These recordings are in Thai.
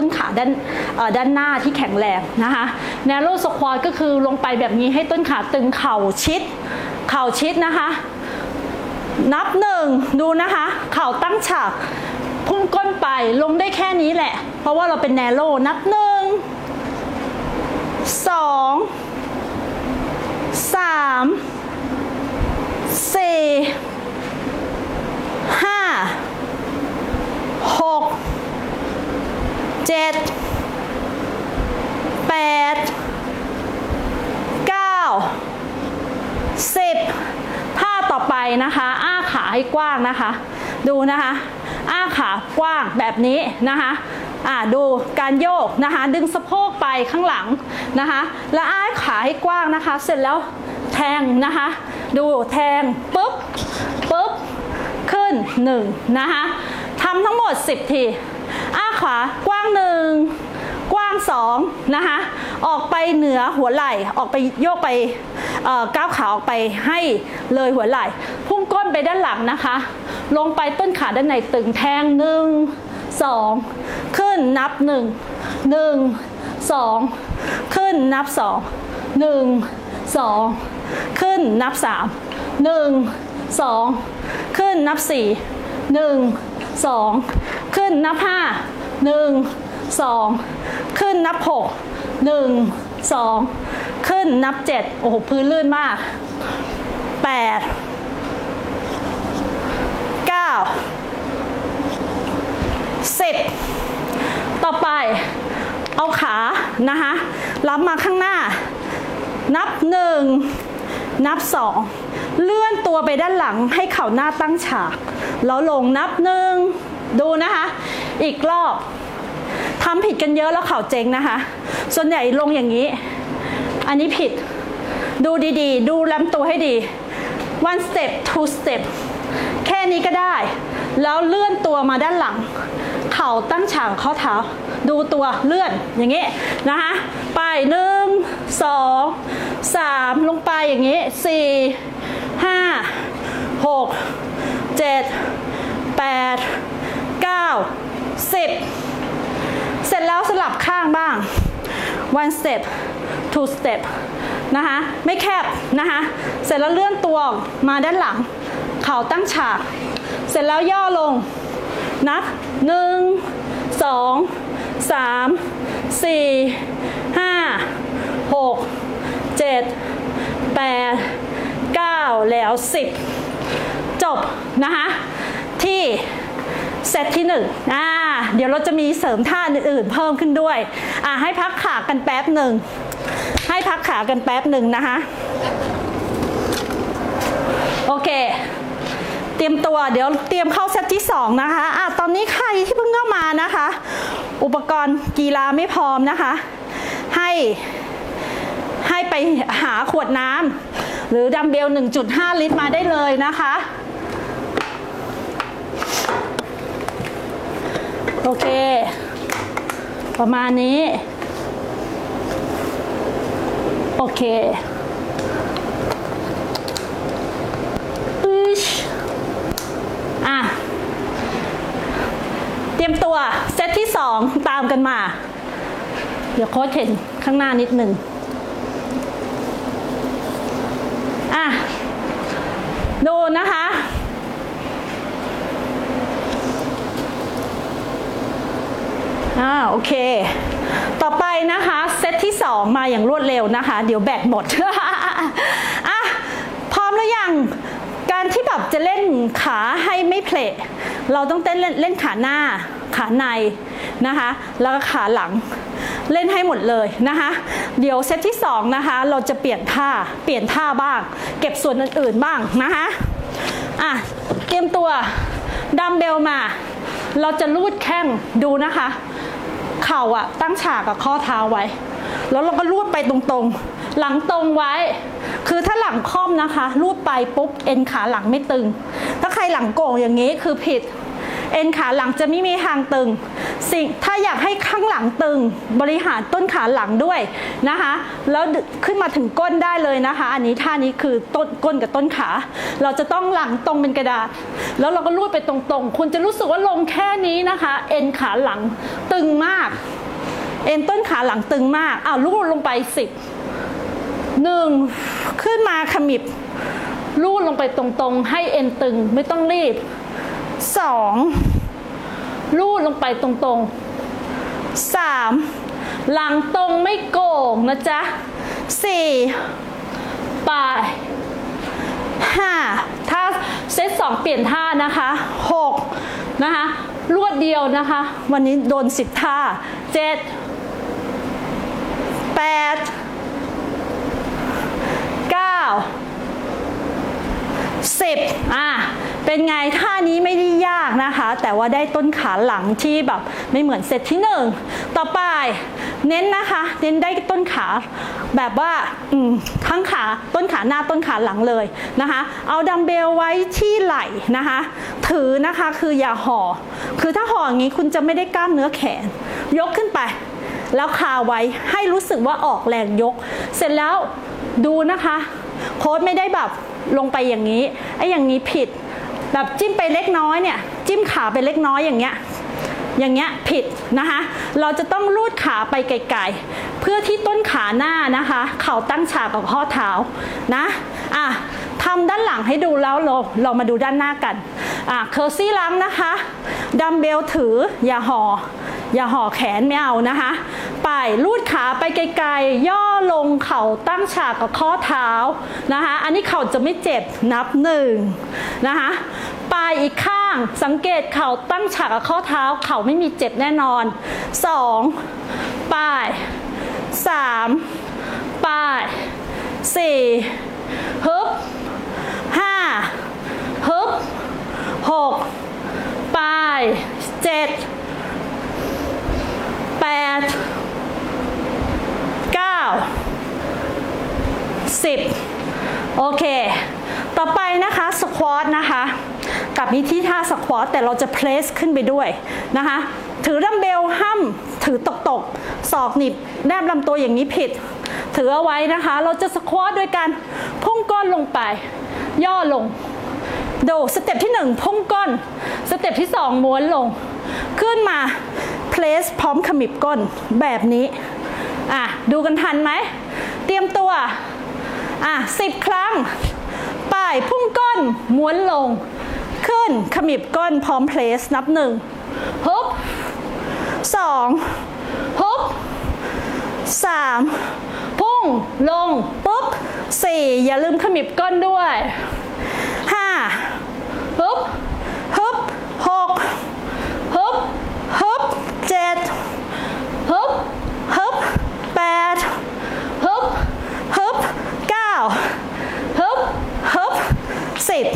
ต้นขาด้านด้านหน้าที่แข็งแรงนะคะ narrow squat ก็คือลงไปแบบนี้ให้ต้นขาตึงเข่าชิด เข่าชิดนะคะ นับหนึ่งดูนะคะ เข่าตั้งฉาก พุ่งก้นไปลงได้แค่นี้แหละ เพราะว่าเราเป็นแนโรนับหนึ่งสองสามสี่ห้าหก เจ็ดแปดเก้าสิบท่าต่อไปนะคะ อ้าขาให้กว้างนะคะ ดูนะคะ อ้าขากว้างแบบนี้นะคะอ่าดูการโยกนะคะ ดึงสะโพกไปข้างหลังนะคะ แล้วอ้าขาให้กว้างนะคะ เสร็จแล้วแทงนะคะ ดูแทงปุ๊บปุ๊บขึ้น1นะคะทำทั้งหมด 10 ที ขวากว้างหนึ่งกว้าง2นะคะออกไปเหนือหัวไหล่ออกไปโยกไปก้าวขาออกไปให้เลยหัวไหล่พุ่งก้นไปด้านหลังนะคะ ลงไปต้นขาด้านในตึงแทงหนึ่งสองขึ้นนับหนึ่งหนึ่งสองขึ้นนับสองหนึ่งสองขึ้นนับสามหนึ่งสองขึ้นนับสี่หนึ่งสองขึ้นนับห้า หนึ่งสองขึ้นนับหกหนึ่งสองขึ้นนับเจ็ดโอ้โหพื้นลื่นมากแปดเก้าสิบต่อไปเอาขานะคะรับมาข้างหน้า นับหนึ่งนับสองเลื่อนตัวไปด้านหลังให้เข่าหน้าตั้งฉาก แล้วลงนับหนึ่ง ดูนะคะ อีกรอบทำผิดกันเยอะแล้วเข่าเจ๊งนะคะ ส่วนใหญ่ลงอย่างนี้ อันนี้ผิด ดูดีๆ ดูลำตัวให้ดี one step two step แค่นี้ก็ได้ แล้วเลื่อนตัวมาด้านหลัง เข่าตั้งฉากข้อเท้า ดูตัวเลื่อนอย่างนี้นะคะ ไปหนึ่งสองสามลงไปอย่างนี้สี่ห้าหกเจ็ดแปด เก้าสิบเสร็จแล้วสลับข้างบ้าง one step two step นะคะไม่แคบนะคะเสร็จแล้วเลื่อนตัวออกมาด้านหลัง เข่าตั้งฉาก เสร็จแล้วย่อลง นับหนึ่งสองสามสี่ห้าหกเจ็ดแปดเก้าแล้วสิบจบนะคะที่ เซตที่หนึ่งอ่าเดี๋ยวเราจะมีเสริมท่าอื่นๆเพิ่มขึ้นด้วยอ่าให้พักขากันแป๊บหนึ่ง ให้พักขากันแป๊บหนึ่งนะคะ โอเค เตรียมตัวเดี๋ยวเตรียมเข้าเซตที่ 2 นะคะอะตอนนี้ใครที่เพิ่งเข้ามานะคะ อุปกรณ์กีฬาไม่พร้อมนะคะ ให้ให้ไปหาขวดน้ำหรือดัมเบล 1.5 ลิตรมาได้เลยนะคะ อเค ประมาณนี้ โอเคอึชอะ เตรียมตัว เซตที่สองตามกันมา เดี๋ยวโค้ชเห็นข้างหน้านิดหนึ่งอะ ดูนะคะ อ่าโอเค ต่อไปนะคะเซตที่ 2 มาอย่างรวดเร็วนะคะ เดี๋ยวแบตหมดอะพร้อมหรือยังการที่แบบจะเล่นขาให้ไม่เพลเราต้องเต้นเล่นเล่นขาหน้า ขาในนะคะ แล้วก็ขาหลังเล่นให้หมดเลยนะคะ เดี๋ยวเซตที่2นะคะ เราจะเปลี่ยนท่า เปลี่ยนท่าบ้าง เก็บส่วนอื่นๆบ้างนะคะ อะ เตรียมตัวดัมเบลมา เราจะลูดแข้งดูนะคะ เข่าอะตั้งฉากกับข้อเท้าไว้ แล้วเราก็ลูดไปตรงๆ หลังตรงไว้ คือถ้าหลังค่อมนะคะลูดไปปุ๊บเอ็นขาหลังไม่ตึง ถ้าใครหลังโก่งอย่างนี้คือผิด เอ็นขาหลังจะไม่มีทางตึง สิ่งถ้าอยากให้ข้างหลังตึง บริหารต้นขาหลังด้วยนะคะ แล้วขึ้นมาถึงก้นได้เลยนะคะ อันนี้ท่านี้คือต้นก้นกับต้นขา เราจะต้องหลังตรงเป็นกระดาษ แล้วเราก็ลูดไปตรงๆ คุณจะรู้สึกว่าลงแค่นี้นะคะ เอ็นขาหลังตึงมาก เอ็นต้นขาหลังตึงมากอ้าวลูดลงไปสิบหนึ่งขึ้นมาขมิบลูดลงไปตรงๆ ให้เอ็นตึงไม่ต้องรีบสองลูดลงไปตรงๆสามหลังตรงไม่โก่งนะจ๊ะสี่ไปห้าถ้าเซตสองเปลี่ยนท่านะคะหกนะคะรวดเดียวนะคะ วันนี้โดนสิบท่าเจ็ด แปดเก้าสิบอะเป็นไงท่านี้ไม่ได้ยากนะคะ แต่ว่าได้ต้นขาหลังที่แบบไม่เหมือนเซตที่หนึ่งต่อไปเน้นนะคะ เน้นได้ต้นขาแบบว่าอืมทั้งขาต้นขาหน้าต้นขาหลังเลยนะคะ เอาดัมเบลไว้ที่ไหล่นะคะ ถือนะคะคืออย่าห่อ คือถ้าห่ออย่างนี้คุณจะไม่ได้กล้ามเนื้อแขน ยกขึ้นไป แล้วคาไว้ให้รู้สึกว่าออกแรงยก เสร็จแล้วดูนะคะ โค้ดไม่ได้แบบลงไปอย่างนี้ไอ้อย่างนี้ผิด แบบจิ้มไปเล็กน้อยเนี่ย จิ้มขาไปเล็กน้อยอย่างเงี้ยอย่างเงี้ยผิดนะคะ เราจะต้องลูดขาไปไกลๆ เพื่อที่ต้นขาหน้านะคะ เข่าตั้งฉากกับข้อเท้านะอะทำด้านหลังให้ดูแล้วเราเรามาดูด้านหน้ากันอะเคอร์ซี่ล้างนะคะดัมเบลถืออย่าห่อ อย่าห่อแขนไม่เอานะคะ ไปลูดขาไปไกลๆ ย่อลงเข่าตั้งฉากกับข้อเท้านะคะ อันนี้เข่าจะไม่เจ็บนับหนึ่งนะคะไปอีกข้างสังเกตเข่าตั้งฉากกับข้อเท้าเข่าไม่มีเจ็บแน่นอนสองไปสามไปสี่ฮึบห้าฮึบหกไปเจ็ด แปดเก้าสิบโอเค ต่อไปนะคะสควอตนะคะกับมีที่ท่าสควอตแต่เราจะเพลสขึ้นไปด้วยนะคะ ถือดัมเบลห้ามถือตกตกๆศอกหนิบแนบลำตัวอย่างนี้ผิด ถือเอาไว้นะคะ เราจะสควอตด้วยการพุ่งก้นลงไป ย่อลงโดสเต็ปที่ 1 พุ่งก้น สเต็ปที่ 2 ม้วนลง ขึ้นมา place พร้อมขมิบก้นแบบนี้ อะ ดูกันทันไหม เตรียมตัว อะสิบครั้ง ป่ายพุ่งก้น ม้วนลง ขึ้นขมิบก้นพร้อม place นับหนึ่งฮึบสองฮึบสามพุ่งลง ปุ๊บสี่อย่าลืมขมิบก้นด้วย ห้าฮึบฮึบหกฮึบฮึบเจ็ดฮึบฮึบแปดฮึบฮึบเก้าฮึบฮึบสิบ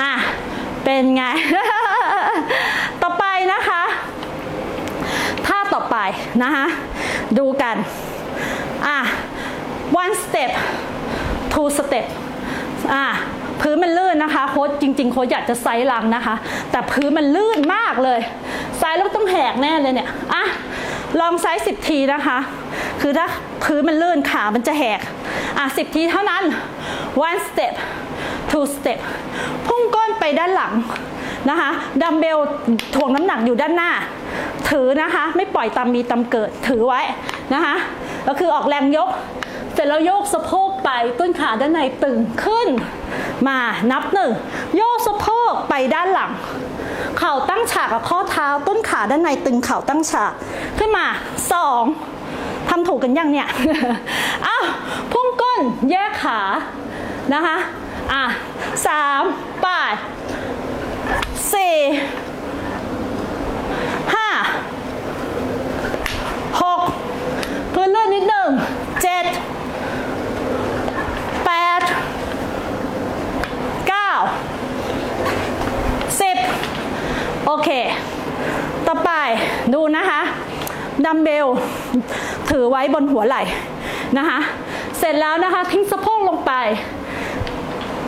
อะ เป็นไง ต่อไปนะคะ ท่าต่อไปนะคะ ดูกัน อะ one step two step อะพื้นมันลื่นนะคะโค้ชจริงๆโค้ชอยากจะไซส์ลังนะคะ แต่พื้นมันลื่นมากเลยไซส์แล้วต้องแหกแน่เลยเนี่ยอะลองไซส์สิบทีนะคะ คือถ้าพื้นมันลื่นขามันจะแหกอะสิบทีเท่านั้น one step two step พุ่งก้นไปด้านหลังนะคะดัมเบลถ่วงน้ำหนักอยู่ด้านหน้า ถือนะคะ ไม่ปล่อยตามมีตามเกิดถือไว้นะคะก็คือออกแรงยก เสร็จแล้วโยกสะโพกไปต้นขาด้านในตึงขึ้น มานับหนึ่งโยกสะโพกไปด้านหลัง เข่าตั้งฉากกับข้อเท้าต้นขาด้านในตึงเข่าตั้งฉากขึ้นมาสองทำถูกกันยังเนี่ยอ้าวพุ่งก้นแยกขานะคะ อะสามไปสี่ห้าหกพื้นเลื่อนนิดหนึ่งเจ็ดแปดเก้าสิบโอเค ต่อไปดูนะคะดัมเบลถือไว้บนหัวไหล่นะคะ เสร็จแล้วนะคะ ทิ้งสะโพกลงไป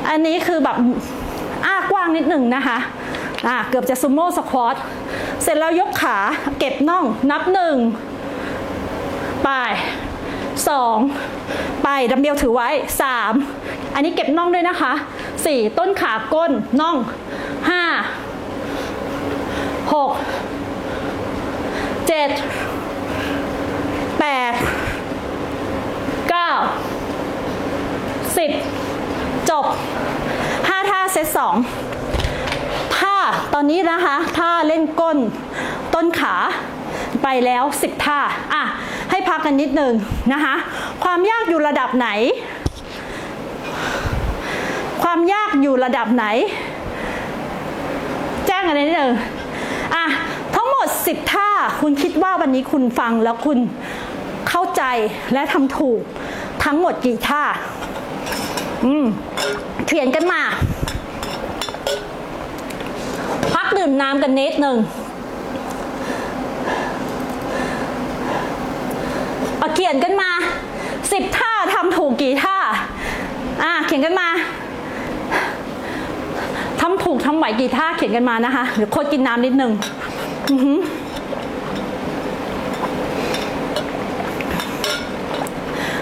อันนี้คือแบบอ้ากว้างนิดหนึ่งนะคะอ่าเกือบจะซูโม่สควอตเสร็จแล้วยกขาเก็บน่องนับหนึ่งไปสองไปดัมเบลถือไว้สามอันนี้เก็บน่องด้วยนะคะสี่ต้นขาก้นน่องห้าหกเจ็ดแปดเก้าสิบจบ ถ้าตอนนี้นะคะถ้าเล่นก้นต้นขาไปแล้ว 10 ท่าอะให้พักกันนิดนึงนะคะ ความยากอยู่ระดับไหน ความยากอยู่ระดับไหน แจ้งกันนิดนึงอะทั้งหมด 10 ท่าคุณคิดว่าวันนี้คุณฟังแล้วคุณเข้าใจและทำถูกทั้งหมดกี่ท่า อืมเขียนกันมา พัก ดื่มน้ำกันนิดหนึ่งเอาเขียนกันมาสิบท่าทำถูกกี่ท่า อะเขียนกันมาทำถูกทำไหวกี่ท่าเขียนกันมานะคะเดี๋ยวโคดกินน้ำนิดหนึ่งอือหือ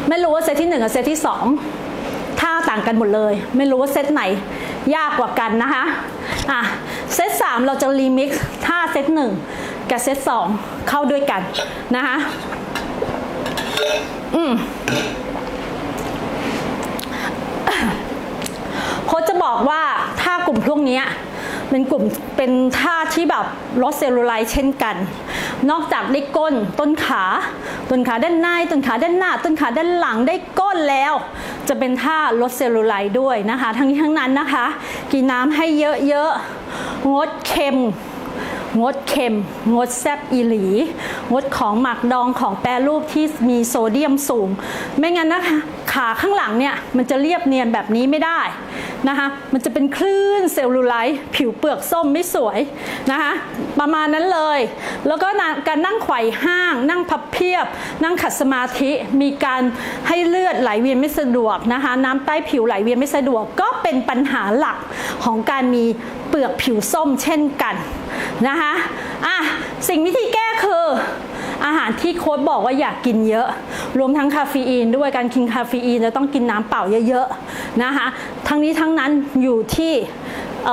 ไม่รู้ว่าเซตที่หนึ่งกับเซตที่สองท่าต่างกันหมดเลย ไม่รู้ว่าเซตไหนยากกว่ากันนะคะ อะ เซตสามเราจะรีมิกซ์ท่าเซตหนึ่งกับเซตสองเข้าด้วยกันนะคะอืมโค้ชจะบอกว่าท่ากลุ่มพวกนี้เป็นกลุ่มเป็นท่าที่แบบลดเซลลูไลท์เช่นกัน นอกจากได้ก้นต้นขา ต้นขาด้านในต้นขาด้านหน้า ต้นขาด้านหลังได้ก้นแล้ว จะเป็นท่าลดเซลลูไลท์ด้วยนะคะ ทั้งนี้ทั้งนั้นนะคะ กินน้ำให้เยอะๆ งดเค็ม งดเค็ม งดแซบอีหลี งดของหมักดองของแปรรูปที่มีโซเดียมสูง ไม่งั้นนะคะขาข้างหลังเนี่ยมันจะเรียบเนียนแบบนี้ไม่ได้นะคะมันจะเป็นคลื่นเซลลูไลท์ผิวเปลือกส้มไม่สวยนะคะประมาณนั้นเลย แล้วก็การนั่งไขว่ห้าง นั่งพับเพียบ นั่งขัดสมาธิมีการให้เลือดไหลเวียนไม่สะดวกนะคะน้ำใต้ผิวไหลเวียนไม่สะดวก ก็เป็นปัญหาหลักของการมีเปลือกผิวส้มเช่นกัน นะคะอะสิ่งวิธีแก้คือ อาหารที่โค้ดบอกว่าอยากกินเยอะ รวมทั้งคาเฟอีนด้วยการกินคาเฟอีนจะต้องกินน้ำเปล่าเยอะๆนะคะทั้งนี้ทั้งนั้นอยู่ที่เ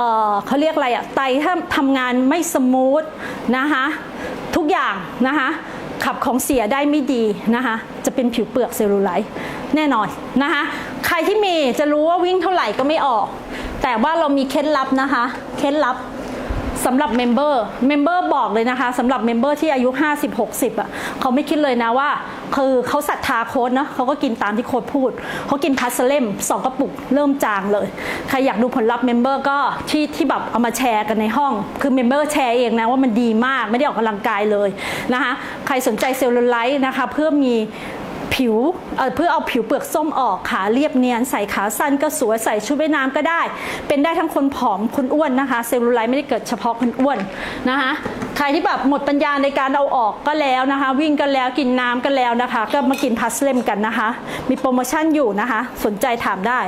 เขาเรียกอะไรอะไตถ้าทำงานไม่สมูทนะคะทุกอย่างนะคะขับของเสียได้ไม่ดีนะคะจะเป็นผิวเปลือกเซลลูไลท์แน่นอนนะคะใครที่มีจะรู้ว่าวิ่งเท่าไหร่ก็ไม่ออก แต่ว่าเรามีเคล็ดลับนะคะ เคล็ดลับ สำหรับเมมเบอร์เมมเบอร์บอกเลยนะคะสำหรับเมมเบอร์ที่อายุ 50-60อะเขาไม่คิดเลยนะว่า คือเขาศรัทธาโค้ดเนาะเขาก็กินตามที่โค้ดพูด เขากินพัสเลมสองกระปุกเริ่มจางเลย ใครอยากดูผลลัพธ์เมมเบอร์ก็ที่ที่แบบเอามาแชร์กันในห้อง คือเมมเบอร์แชร์เองนะว่ามันดีมากไม่ได้ออกกำลังกายเลยนะคะใครสนใจเซลลูไลท์นะคะเพื่อมี ผิวเเพื่อเอาผิวเปลือกส้มออกขาเรียบเนียน ใส่ขาสั้นก็สวยใส่ชุดว่ายน้ำก็ได้ เป็นได้ทั้งคนผอมคนอ้วนนะคะ เซลลูไลท์ไม่ได้เกิดเฉพาะคนอ้วนนะคะใครที่แบบหมดปัญญาในการเอาออกก็แล้วนะคะ วิ่งกันแล้วกินน้ำกันแล้วนะคะ ก็มากินพัสเลมกันนะคะ มีโปรโมชั่นอยู่นะคะ สนใจถามได้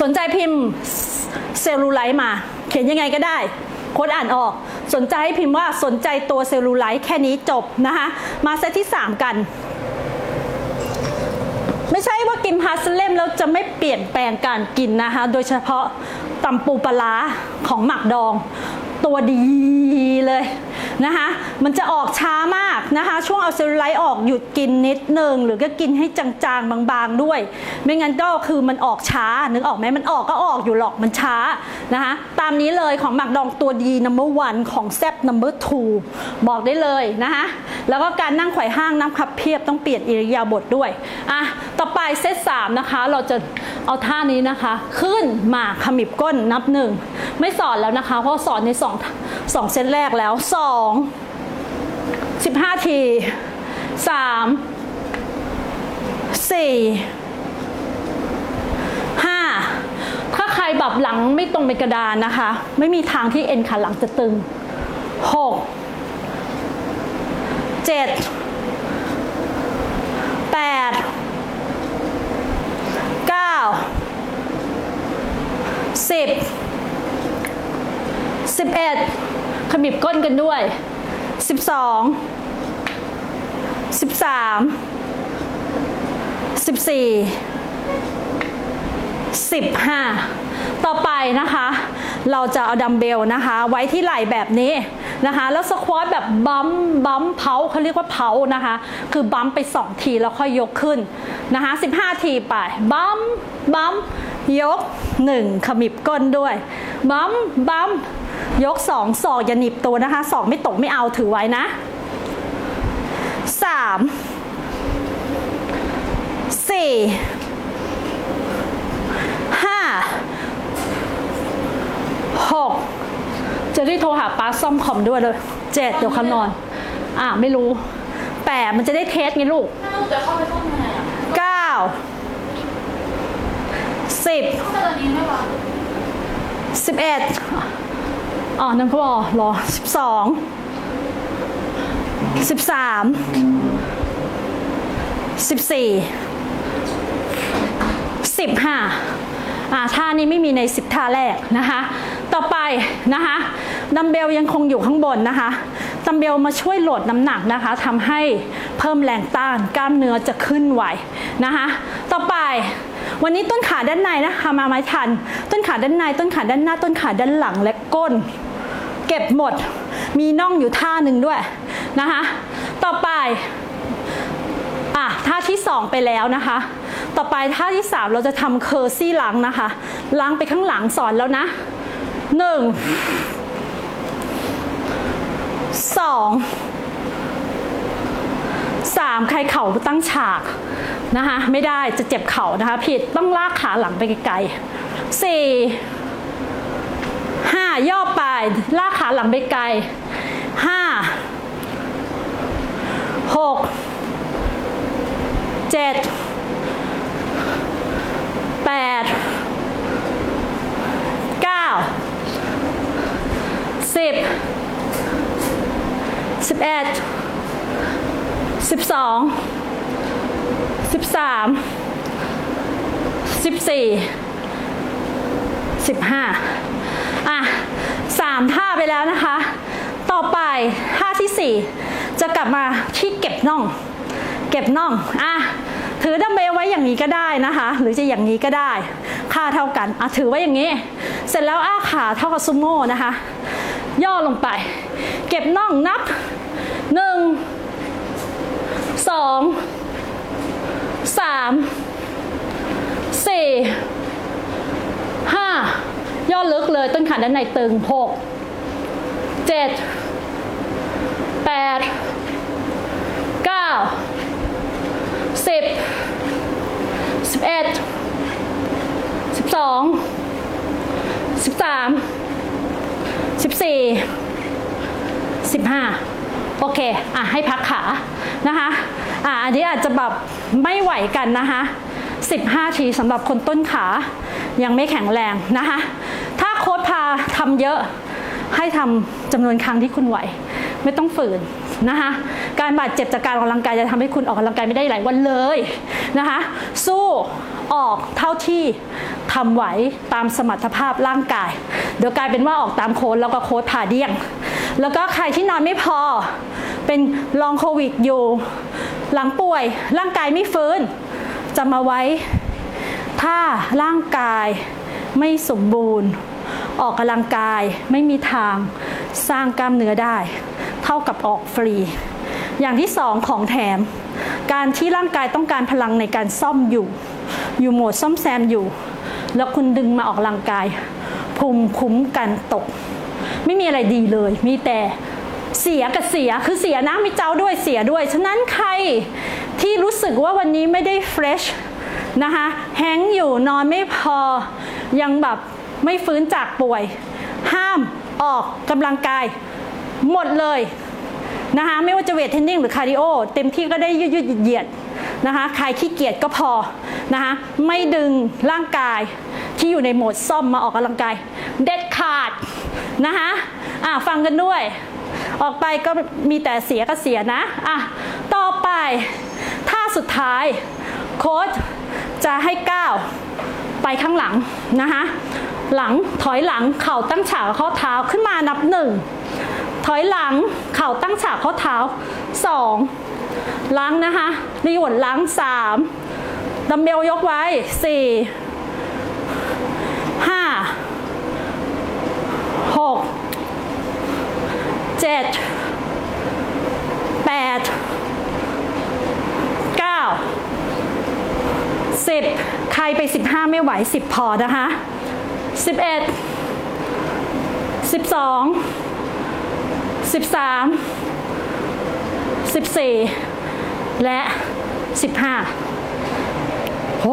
สนใจพิมพ์เซลลูไลท์มา เขียนยังไงก็ได้โค้ดอ่านออก สนใจพิมพ์ว่าสนใจตัวเซลลูไลท์แค่นี้จบนะคะมาเซตที่ 3 กันไม่ใช่ว่ากินฮาสเลมแล้วจะไม่เปลี่ยนแปลงการกินนะคะ โดยเฉพาะตำปูปลาของหมักดอง ตัวดีเลย นะคะ มันจะออกช้ามากนะคะ ช่วงเอาเซลลูไลท์ออกหยุดกินนิดหนึ่งหรือก็กินให้จางๆ บางๆด้วย ไม่งั้นก็คือมันออกช้า นึกออกไหมมันออกก็ออกอยู่หรอกมันช้านะคะ ตามนี้เลยของหมักดองตัวดี number one ของแซบ number two บอกได้เลยนะคะแล้วก็การนั่งไขว่ห้างนั่งพับเพียบต้องเปลี่ยนอิริยาบถด้วยอะต่อไปเซตสามนะคะเราจะเอาท่านี้นะคะ ขึ้นมาขมิบก้นนับหนึ่งไม่สอนแล้วนะคะ เพราะสอนในสองสองเซตแรกแล้วสองสิบห้าทีสามสี่ห้าถ้าใครแบบหลังไม่ตรงเป็นกระดานนะคะ ไม่มีทางที่เอ็นขาหลังจะตึงหกเจ็ดแปดเก้า สิบสิบเอ็ดขมิบก้นกันด้วยสิบสองสิบสามสิบสี่สิบห้าต่อไปนะคะ เราจะเอาดัมเบลนะคะ ไว้ที่ไหล่แบบนี้นะคะ แล้วสควอตแบบบัมบัมเพาเขาเรียกว่าเพานะคะ คือบัมไป 2 ทีแล้วค่อยยกขึ้นนะคะ15 ทีไปบัมบัม ยกหนึ่งขมิบก้นด้วยบัมบัมยกสองศอกอย่าหนีบตัวนะคะศอกไม่ตกไม่เอาถือไว้นะสามสี่ห้าหกจะได้โทรหาป้าซ่อมคอมด้วยเลยเจ็ดเดี๋ยวเขานอน อะไม่รู้ แปดมันจะได้เทสไงลูก ถ้าลูกจะเข้าไปซ่อมยังไงอะ เก้า สิบเข้าไปตอนนี้ไม่วะสิบเอ็ดอ๋อนั่นเขาบอกรอสิบสองสิบสามสิบสี่สิบห้าอ่าท่านี้ไม่มีในสิบท่าแรกนะคะ ต่อไปนะคะดัมเบลยังคงอยู่ข้างบนนะคะดัมเบลมาช่วยโหลดน้ำหนักนะคะทำให้เพิ่มแรงต้านกล้ามเนื้อจะขึ้นไหวนะคะ ต่อไป วันนี้ต้นขาด้านในนะคะมาไม้ทัน ต้นขาด้านใน ต้นขาด้านหน้า ต้นขาด้านหลังและก้น เก็บหมด มีน่องอยู่ท่าหนึ่งด้วยนะคะ ต่อไปอะท่าที่ 2 ไปแล้วนะคะ ต่อไปท่าที่ 3 เราจะทำเคอร์ซี่หลังนะคะล้างไปข้างหลังสอนแล้วนะ 1 2 3 ใครเข่าตั้งฉาก นะคะ ไม่ได้จะเจ็บเข่านะคะ ผิดต้องลากขาหลังไปไกลๆสี่ห้าย่อไปลากขาหลังไปไกลห้าหกเจ็ดแปดเก้าสิบสิบเอ็ดสิบสอง สิบสามสิบสี่สิบห้าอะสามท่าไปแล้วนะคะ ต่อไปท่าที่สี่จะกลับมาที่เก็บน่อง เก็บน่องอะถือดัมเบลไว้อย่างนี้ก็ได้นะคะ หรือจะอย่างนี้ก็ได้ ค่าเท่ากันอะถือไว้อย่างนี้ เสร็จแล้วอ้าขาเท่ากับซูโม่นะคะ ย่อลงไป เก็บน่องนับหนึ่งสอง สามสี่ห้าย่อลึกเลยต้นขาด้านในตึงหกเจ็ดแปดเก้าสิบสิบเอ็ดสิบสองสิบสามสิบสี่สิบห้า โอเคอะให้พักขานะคะอะอันนี้อาจจะแบบไม่ไหวกันนะคะ 15 ทีสำหรับคนต้นขายังไม่แข็งแรงนะคะ ถ้าโค้ดพาทำเยอะให้ทำจำนวนครั้งที่คุณไหว ไม่ต้องฝืนนะคะการบาดเจ็บจากการออกกำลังกายจะทำให้คุณออกกำลังกายไม่ได้หลายวันเลยนะคะ สู้ออกเท่าที่ ทำไหวตามสมรรถภาพร่างกาย เดี๋ยวกลายเป็นว่าออกตามโค้ดแล้วก็โค้ดผ่าเดี่ยง แล้วก็ใครที่นอนไม่พอ เป็นลองโควิดอยู่ หลังป่วยร่างกายไม่ฟื้นจะมาไว้ ถ้าร่างกายไม่สมบูรณ์ ออกกำลังกายไม่มีทางสร้างกล้ามเนื้อได้ เท่ากับออกฟรี อย่างที่สองของแถม การที่ร่างกายต้องการพลังในการซ่อมอยู่ อยู่โหมดซ่อมแซมอยู่ แล้วคุณดึงมาออกกำลังกายภูมิคุ้มกันตก ไม่มีอะไรดีเลย มีแต่เสียกับเสียคือเสียนะไม่เจ้าด้วยเสียด้วย ฉะนั้นใครที่รู้สึกว่าวันนี้ไม่ได้เฟรชนะคะแฮงอยู่นอนไม่พอ ยังแบบไม่ฟื้นจากป่วย ห้ามออกกำลังกาย หมดเลยนะคะไม่ว่าจะเวทเทรนนิ่งหรือคาร์ดิโอ เต็มที่ก็ได้ยืดยืดเหยียดๆ นะคะใครขี้เกียจก็พอนะคะไม่ดึงร่างกายที่อยู่ในโหมดซ่อมมาออกกำลังกาย เด็ดขาดนะคะอะฟังกันด้วย ออกไปก็มีแต่เสียก็เสียนะอะต่อไปท่าสุดท้ายโค้ชจะให้ก้าวไปข้างหลังนะคะหลังถอยหลังเข่าตั้งฉากข้อเท้าขึ้นมานับหนึ่งถอยหลังเข่าตั้งฉากข้อเท้าสอง ล้างนะคะรีวดล้างสามดัมเบลยกไว้สี่ห้าหกเจ็ดแปดเก้า10ใครไป15ไม่ไหว10พอนะคะ11 12 13 14 และ 15โห